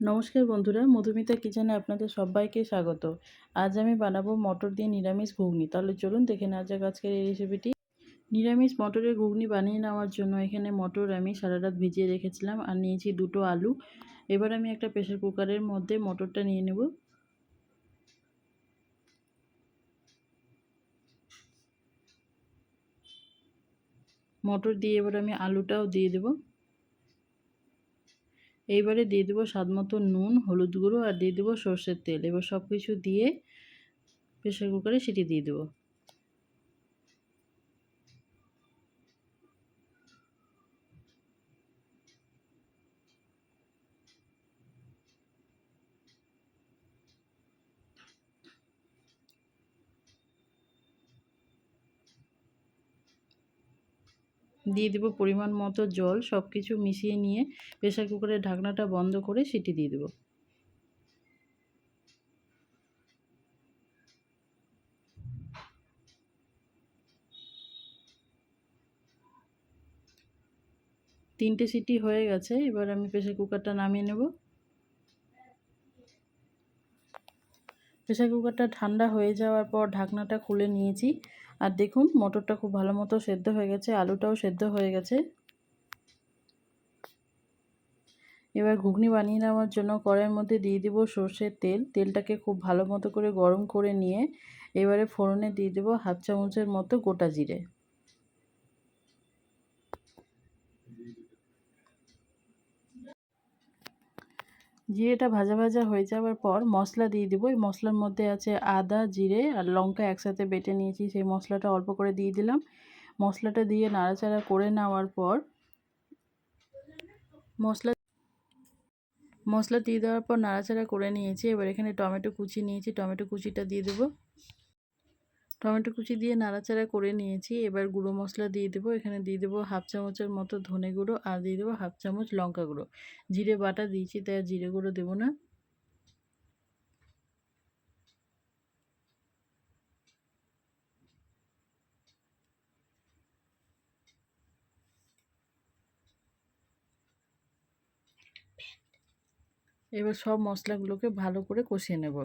নমস্কার বন্ধুরা, মধুমিতা কিচেনে আপনাদের সবাইকে স্বাগত। আজ আমি বানাবো মটর দিয়ে নিরামিষ ঘুগনি। তাহলে চলুন দেখে নেওয়া যাক আজকের এই রেসিপিটি নিরামিষ মটরের ঘুগনি বানিয়ে নেওয়ার জন্য এখানে মটর আমি সারা রাত ভিজিয়ে রেখেছিলাম আর নিয়েছি দুটো আলু। এবার আমি একটা প্রেশার কুকারের মধ্যে মটরটা নিয়ে নেব। মটর দিয়ে এবার আমি আলুটাও দিয়ে দেবো। এইবারে দিয়ে দেবো স্বাদ মতো নুন, হলুদ গুঁড়ো আর দিয়ে দেবো সর্ষের তেল। এবার সব কিছু দিয়ে প্রেশার কুকারে সেটি দিয়ে দেবো। দিয়ে দেবো পরিমাণ মতো জল সব কিছু মিশিয়ে নিয়ে প্রেশার কুকারের ঢাকনাটা বন্ধ করে সিটি দিয়ে দেবো। তিনটে সিটি হয়ে গেছে, এবার আমি প্রেশার কুকারটা নামিয়ে নেব। প্রেশার কুকারটা ঠান্ডা হয়ে যাওয়ার পর ঢাকনাটা খুলে নিয়েছি। আর দেখুন, মটরটা খুব ভালো মতো সেদ্ধ হয়ে গেছে, আলুটাও সেদ্ধ হয়ে গেছে। এবার ঘুগনি বানিয়ে নেওয়ার জন্য কড়াইয়ের মধ্যে দিয়ে দিব সর্ষের তেল। তেলটাকে খুব ভালো মতো করে গরম করে নিয়ে এবারে ফোড়নে দিয়ে দেবো হাফ চামচের মতো গোটা জিরে। জিরেটা ভাজা ভাজা হয়ে যাওয়ার পর মশলা দিয়ে দেবো। এই মশলার মধ্যে আছে আদা, জিরে আর লঙ্কা একসাথে বেটে নিয়েছি। সেই মশলাটা অল্প করে দিয়ে দিলাম। মশলাটা দিয়ে নাড়াচাড়া করে নেওয়ার পর মশলা মশলা দিয়ে দেওয়ার পর নাড়াচাড়া করে নিয়েছি। এবার এখানে টমেটো কুচি নিয়েছি। টমেটো কুচিটা দিয়ে দেবো। টমেটো কুচি দিয়ে নাড়াচাড়া করে নিয়েছি। এবার গুঁড়ো মশলা দিয়ে দেবো। এখানে দিয়ে দেবো হাফ চামচের মতো ধনে গুঁড়ো আর দিয়ে দেবো হাফ চামচ লঙ্কা গুঁড়ো। জিরে বাটা দিয়েছি, তাই জিরে গুঁড়ো দেবো না। এবার সব মশলাগুলোকে ভালো করে কষিয়ে নেব।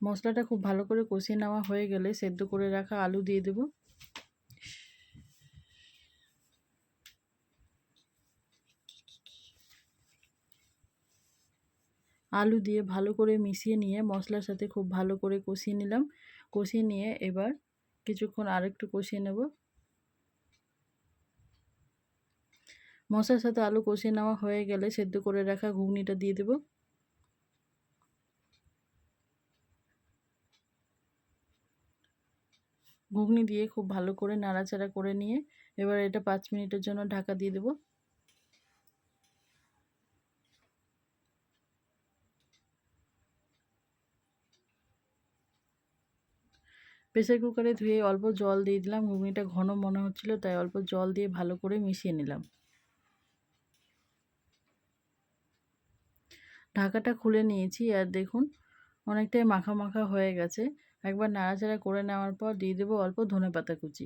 মশলাটা খুব ভালো করে কষিয়ে নেওয়া হয়ে গেলে সেদ্ধ করে রাখা আলু দিয়ে দেব। আলু দিয়ে ভালো করে মিশিয়ে নিয়ে মশলার সাথে খুব ভালো করে কষিয়ে নিলাম। কষিয়ে নিয়ে এবার কিছুক্ষণ আরেকটু কষিয়ে নেব। মশলার সাথে আলু কষিয়ে নেওয়া হয়ে গেলে সেদ্ধ করে রাখা ঘুগনিটা দিয়ে দেবো। ঘুগনি দিয়ে খুব ভালো করে নাড়াচাড়া করে নিয়ে এবার এটা পাঁচ মিনিটের জন্য ঢাকা দিয়ে দেব। প্রেসার কুকারে ধুয়ে অল্প জল দিয়ে দিলাম, ঘুগনিটা ঘন মনে হচ্ছিল, তাই অল্প জল দিয়ে ভালো করে মিশিয়ে নিলাম। ঢাকাটা খুলে নিয়েছি, আর দেখুন, অনেকটাই মাখা মাখা হয়ে গেছে। একবার নাড়াচাড়া করে নেওয়ার পর দিয়ে দেবো অল্প ধনে পাতা কুচি।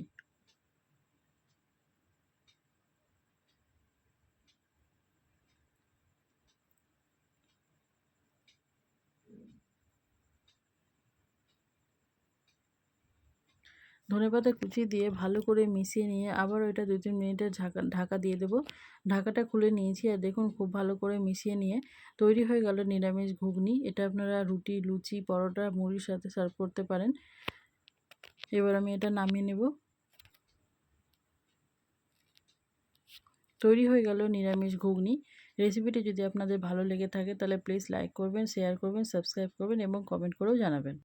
ধনেপাতা কুচি দিয়ে ভালো করে মিশিয়ে নিয়ে আবার ওইটা দু তিন মিনিটের ঢাকা ঢাকা দিয়ে দেবো। ঢাকাটা খুলে নিয়েছি আর দেখুন খুব ভালো করে মিশিয়ে নিয়ে তৈরি হয়ে গেল নিরামিষ ঘুগনি। এটা আপনারা রুটি, লুচি, পরোটা, মুড়ির সাথে সার্ভ করতে পারেন। এবার আমি এটা নামিয়ে নেব। তৈরি হয়ে গেল নিরামিষ ঘুগনি। রেসিপিটি যদি আপনাদের ভালো লেগে থাকে তাহলে প্লিজ লাইক করবেন শেয়ার করবেন সাবস্ক্রাইব করবেন এবং কমেন্ট করেও জানাবেন।